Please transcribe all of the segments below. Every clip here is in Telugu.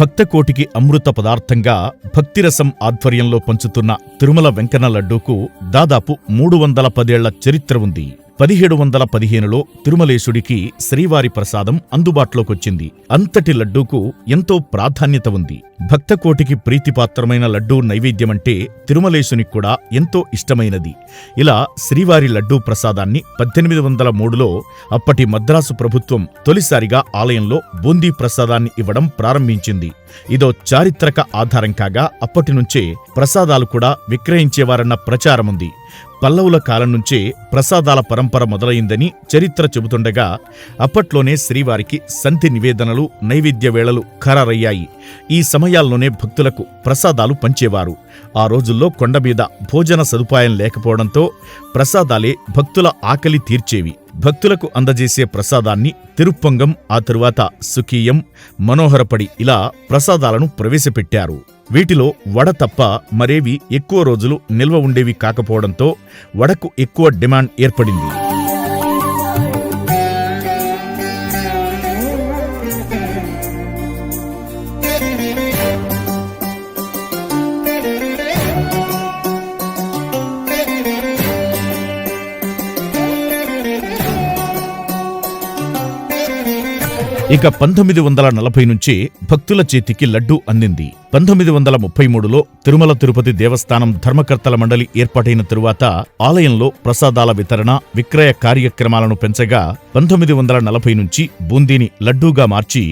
భక్తకోటికి అమృత పదార్థంగా భక్తిరసం ఆధ్వర్యంలో పంచుతున్న తిరుమల వెంకన్న లడ్డూకు దాదాపు మూడు వందల పదేళ్ళ చరిత్ర ఉంది. పదిహేడు వందల పదిహేనులో తిరుమలేశుడికి శ్రీవారి ప్రసాదం అందుబాటులోకొచ్చింది. అంతటి లడ్డూకు ఎంతో ప్రాధాన్యత ఉంది. భక్తకోటికి ప్రీతిపాత్రమైన లడ్డూ నైవేద్యమంటే తిరుమలేశునికి కూడా ఎంతో ఇష్టమైనది. ఇలా శ్రీవారి లడ్డూ ప్రసాదాన్ని పద్దెనిమిది వందల మూడులో అప్పటి మద్రాసు ప్రభుత్వం తొలిసారిగా ఆలయంలో బూందీ ప్రసాదాన్ని ఇవ్వడం ప్రారంభించింది. ఇదో చారిత్రక ఆధారం కాగా అప్పటినుంచే ప్రసాదాలు కూడా విక్రయించేవారన్న ప్రచారముంది. పల్లవుల కాలం నుంచే ప్రసాదాల పరంపర మొదలైందని చరిత్ర చెబుతుండగా అప్పట్లోనే శ్రీవారికి సంధి నివేదనలు నైవేద్య వేళలు ఖరారయ్యాయి. ఈ సమయాల్లోనే భక్తులకు ప్రసాదాలు పంచేవారు. ఆ రోజుల్లో కొండమీద భోజన సదుపాయం లేకపోవడంతో ప్రసాదాలే భక్తుల ఆకలి తీర్చేవి. భక్తులకు అందజేసే ప్రసాదాన్ని తిరుప్పొంగం ఆ తరువాత సుఖీయం మనోహరపడి ఇలా ప్రసాదాలను ప్రవేశపెట్టారు. వీటిలో వడ తప్ప మరేవి ఎక్కువ రోజులు నిల్వ ఉండేవి కాకపోవడంతో వడకు ఎక్కువ డిమాండ్ ఏర్పడింది. ఇక పంతొమ్మిది వందల నలభై నుంచి భక్తుల చేతికి లడ్డూ అందింది. పంతొమ్మిది వందల ముప్పై మూడులో తిరుమల తిరుపతి దేవస్థానం ధర్మకర్తల మండలి ఏర్పాటైన తరువాత ఆలయంలో ప్రసాదాల వితరణ విక్రయ కార్యక్రమాలను పెంచగా పంతొమ్మిది వందల నలభై నుంచి బూందీని లడ్డూగా మార్చి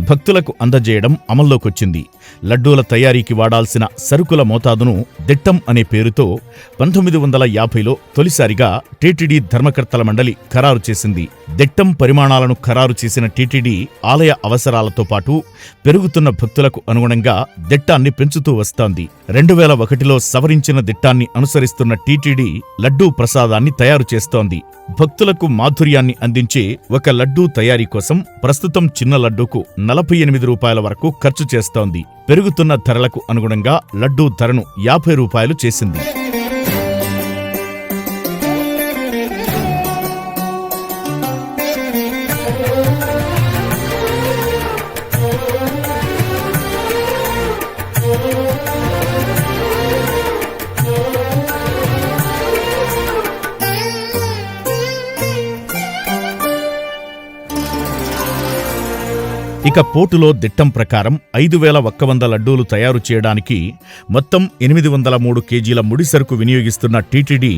భక్తులకు అందజేయడం అమల్లోకొచ్చింది. లడ్డూల తయారీకి వాడాల్సిన సరుకుల మోతాదును దిట్టం అనే పేరుతో పంతొమ్మిది వందల యాభైలో తొలిసారిగా టీటీడీ ధర్మకర్తల మండలి ఖరారు చేసింది. దిట్టం పరిమాణాలను ఖరారు చేసిన టీటీడీ ఆలయ అవసరాలతో పాటు పెరుగుతున్న భక్తులకు అనుగుణంగా దిట్టాన్ని పెంచుతూ వస్తోంది. రెండు వేల ఒకటిలో సవరించిన దిట్టాన్ని అనుసరిస్తున్న టీటీడీ లడ్డూ ప్రసాదాన్ని తయారు చేస్తోంది. భక్తులకు మాధుర్యాన్ని అందించే ఒక లడ్డూ తయారీ కోసం ప్రస్తుతం చిన్న లడ్డూకు నలభై ఎనిమిది రూపాయల వరకు ఖర్చు చేస్తోంది. పెరుగుతున్న ధరలకు అనుగుణంగా లడ్డూ ధరను యాభై రూపాయలు చేసింది. ఇక పోటులో దిట్టం ప్రకారం ఐదు వేల ఒక్క వంద లడ్డూలు తయారు చేయడానికి మొత్తం ఎనిమిది వందల మూడు కేజీల ముడి సరుకు వినియోగిస్తున్న టీటీడీ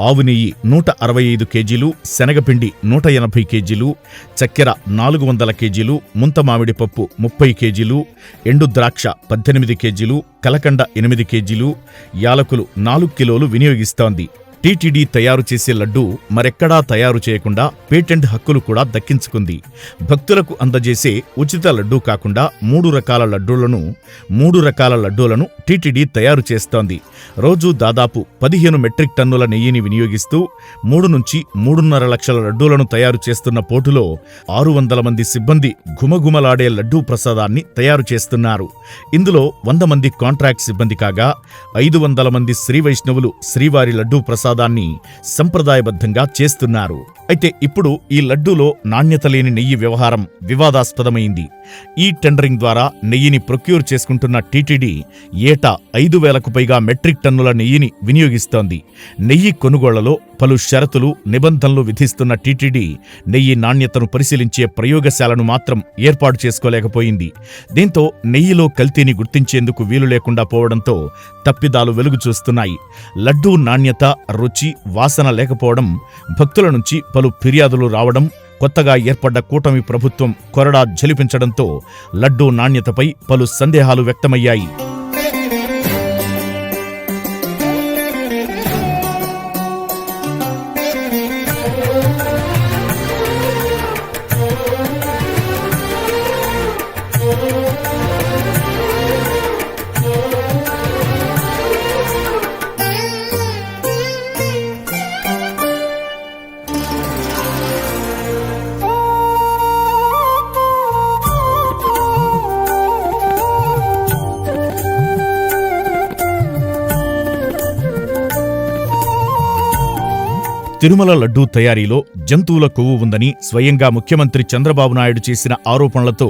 ఆవు నెయ్యి నూట అరవై ఐదు కేజీలు శనగపిండి నూట ఎనభై కేజీలు చక్కెర నాలుగు వందల కేజీలు ముంత మామిడి పప్పు ముప్పై కేజీలు ఎండు ద్రాక్ష పద్దెనిమిది కేజీలు కలకండ ఎనిమిది కేజీలు యాలకులు నాలుగు కిలోలు వినియోగిస్తోంది. టీటీడీ తయారు చేసే లడ్డూ మరెక్కడా తయారు చేయకుండా పేటెంట్ హక్కులు కూడా దక్కించుకుంది. భక్తులకు అందజేసే ఉచిత లడ్డూ కాకుండా మూడు రకాల లడ్డూలను మూడు రకాల లడ్డూలను టీటీడీ తయారు చేస్తోంది. రోజు దాదాపు పదిహేను మెట్రిక్ టన్నుల నెయ్యిని వినియోగిస్తూ మూడు నుంచి మూడున్నర లక్షల లడ్డూలను తయారు చేస్తున్న పోటులో ఆరు వందల మంది సిబ్బంది ఘుమఘుమలాడే లడ్డూ ప్రసాదాన్ని తయారు చేస్తున్నారు. ఇందులో వంద మంది కాంట్రాక్ట్ సిబ్బంది కాగా ఐదు వందల మంది శ్రీ వైష్ణవులు శ్రీవారి లడ్డూ ప్రసాదాన్ని సంప్రదాయబద్ధంగా చేస్తున్నారు. అయితే ఇప్పుడు ఈ లడ్డూలో నాణ్యత లేని నెయ్యి వ్యవహారం వివాదాస్పదమైంది. ఈ టెండరింగ్ ద్వారా నెయ్యిని ప్రొక్యూర్ చేసుకుంటున్న టీటీడీ ఏటా ఐదు వేలకు పైగా మెట్రిక్ టన్నుల నెయ్యిని వినియోగిస్తోంది. నెయ్యి కొనుగోళ్ళలో పలు షరతులు నిబంధనలు విధిస్తున్న టీటీడీ నెయ్యి నాణ్యతను పరిశీలించే ప్రయోగశాలను మాత్రం ఏర్పాటు చేసుకోలేకపోయింది. దీంతో నెయ్యిలో కల్తీని గుర్తించేందుకు వీలు లేకుండా పోవడంతో తప్పిదాలు వెలుగు చూస్తున్నాయి లడ్డూ నాణ్యత రుచి వాసన లేకపోవడం భక్తుల నుంచి పలు ఫిర్యాదులు రావడం కొత్తగా ఏర్పడ్డ కూటమి ప్రభుత్వం కొరడా జలిపించడంతో లడ్డూ నాణ్యతపై పలు సందేహాలు వ్యక్తమయ్యాయి. తిరుమల లడ్డూ తయారీలో జంతువుల కొవ్వు ఉందని స్వయంగా ముఖ్యమంత్రి చంద్రబాబు నాయుడు చేసిన ఆరోపణలతో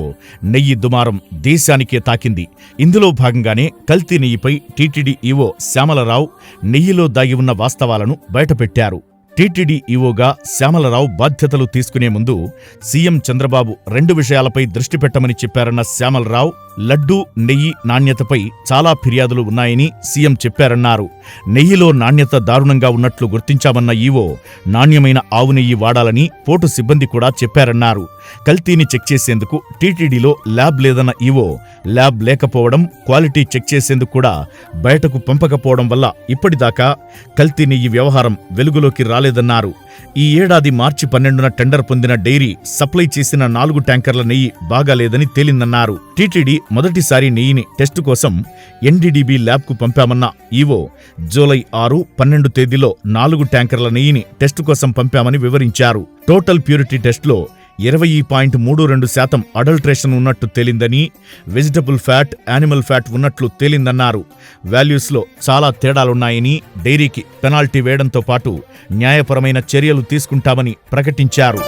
నెయ్యి దుమారం దేశానికే తాకింది. ఇందులో భాగంగానే కల్తీ నెయ్యిపై టీటీడీ ఈవో శ్యామలరావు నెయ్యిలో దాగి ఉన్న వాస్తవాలను బయటపెట్టారు. టీటీడీ ఈవోగా శ్యామలరావు బాధ్యతలు తీసుకునే ముందు సీఎం చంద్రబాబు రెండు విషయాలపై దృష్టి పెట్టమని చెప్పారన్న శ్యామలరావు లడ్డూ నెయ్యి నాణ్యతపై చాలా ఫిర్యాదులు ఉన్నాయని సీఎం చెప్పారన్నారు. నెయ్యిలో నాణ్యత దారుణంగా ఉన్నట్లు గుర్తించామన్న ఈవో నాణ్యమైన ఆవు నెయ్యి వాడాలని పోటు సిబ్బంది కూడా చెప్పారన్నారు. కల్తీని చెక్ చేసేందుకు టీటీడీలో ల్యాబ్ లేదన్న ఈవో ల్యాబ్ లేకపోవడం క్వాలిటీ చెక్ చేసేందుకు కూడా బయటకు పంపకపోవడం వల్ల ఇప్పటిదాకా కల్తీ నెయ్యి వ్యవహారం వెలుగులోకి రాలేదన్నారు. ఈ ఏడాది మార్చి పన్నెండున టెండర్ పొందిన డైరీ సప్లై చేసిన నాలుగు ట్యాంకర్ల నెయ్యి బాగాలేదని తేలిందన్నారు. టీటీడీ మొదటిసారి నెయ్యిని టెస్టు కోసం ఎన్డీడీబీ ల్యాబ్కు పంపామన్న ఈవో జూలై ఆరు పన్నెండు తేదీలో నాలుగు ట్యాంకర్ల నెయ్యిని టెస్టు కోసం పంపామని వివరించారు. టోటల్ ప్యూరిటీ టెస్ట్లో ఇరవై పాయింట్ మూడు రెండు శాతం అడల్ట్రేషన్ ఉన్నట్టు తేలిందని వెజిటబుల్ ఫ్యాట్ యానిమల్ ఫ్యాట్ ఉన్నట్లు తేలిందన్నారు. వాల్యూస్లో చాలా తేడాలున్నాయని డైరీకి పెనాల్టీ వేయడంతో పాటు న్యాయపరమైన చర్యలు తీసుకుంటామని ప్రకటించారు.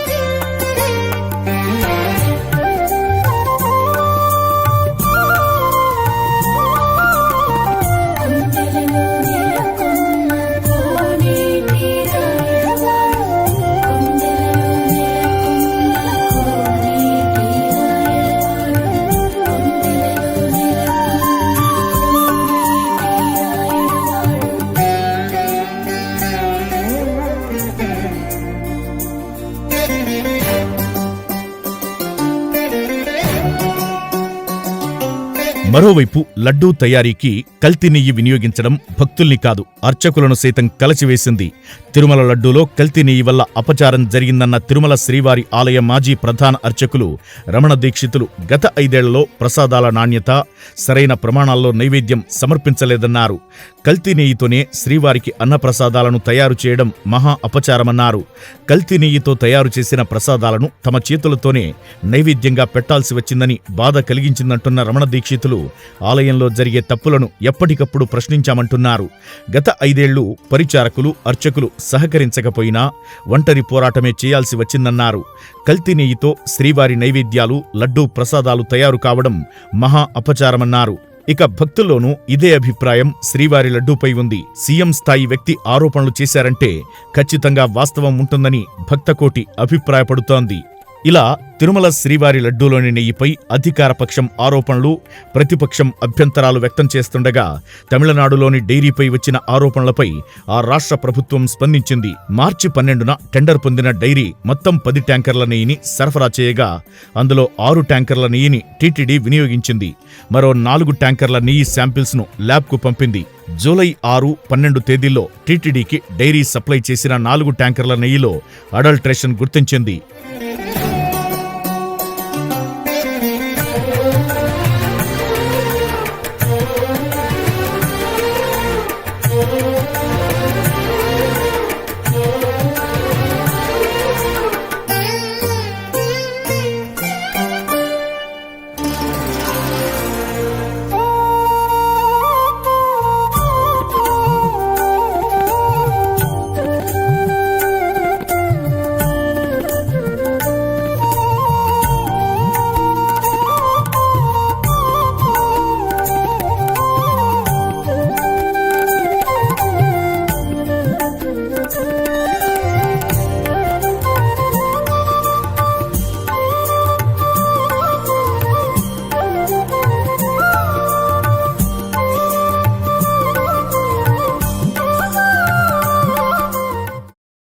మరోవైపు లడ్డూ తయారీకి కల్తీ నెయ్యి వినియోగించడం భక్తుల్ని కాదు అర్చకులను సైతం కలచివేసింది. తిరుమల లడ్డూలో కల్తీ నెయ్యి వల్ల అపచారం జరిగిందన్న తిరుమల శ్రీవారి ఆలయ మాజీ ప్రధాన అర్చకులు రమణ దీక్షితులు గత ఐదేళ్ళలో ప్రసాదాల నాణ్యత సరైన ప్రమాణాల్లో నైవేద్యం సమర్పించలేదన్నారు. కల్తీ నెయ్యితోనే శ్రీవారికి అన్నప్రసాదాలను తయారు చేయడం మహా అపచారమన్నారు. కల్తీ నెయ్యితో తయారు చేసిన ప్రసాదాలను తమ చేతులతోనే నైవేద్యంగా పెట్టాల్సి వచ్చిందని బాధ కలిగించిందంటున్న రమణ దీక్షితులు ఆలయంలో జరిగే తప్పులను ఎప్పటికప్పుడు ప్రశ్నించామంటున్నారు. గత ఐదేళ్ళు పరిచారకులు అర్చకులు సహకరించకపోయినా ఒంటరి పోరాటమే చేయాల్సి వచ్చిందన్నారు. కల్తీ నెయ్యితో శ్రీవారి నైవేద్యాలు లడ్డూ ప్రసాదాలు తయారు కావడం మహా అపచారమన్నారు. ఇక భక్తుల్లోనూ ఇదే అభిప్రాయం శ్రీవారి లడ్డూపై ఉంది. సీఎం స్థాయి వ్యక్తి ఆరోపణలు చేశారంటే ఖచ్చితంగా వాస్తవం ఉంటుందని భక్తకోటి అభిప్రాయపడుతోంది. ఇలా తిరుమల శ్రీవారి లడ్డూలోని నెయ్యిపై అధికారపక్షం ఆరోపణలు ప్రతిపక్షం అభ్యంతరాలు వ్యక్తం చేస్తుండగా తమిళనాడులోని డైరీపై వచ్చిన ఆరోపణలపై ఆ రాష్ట్ర ప్రభుత్వం స్పందించింది. మార్చి పన్నెండున టెండర్ పొందిన డైరీ మొత్తం పది ట్యాంకర్ల నెయ్యిని సరఫరా చేయగా అందులో ఆరు ట్యాంకర్ల నెయ్యిని టీటీడీ వినియోగించింది. మరో నాలుగు ట్యాంకర్ల నెయ్యి శాంపిల్స్ను ల్యాబ్కు పంపింది. జూలై ఆరు పన్నెండు తేదీల్లో టీటీడీకి డైరీ సప్లై చేసిన నాలుగు ట్యాంకర్ల నెయ్యిలో అడల్ట్రేషన్ గుర్తించింది.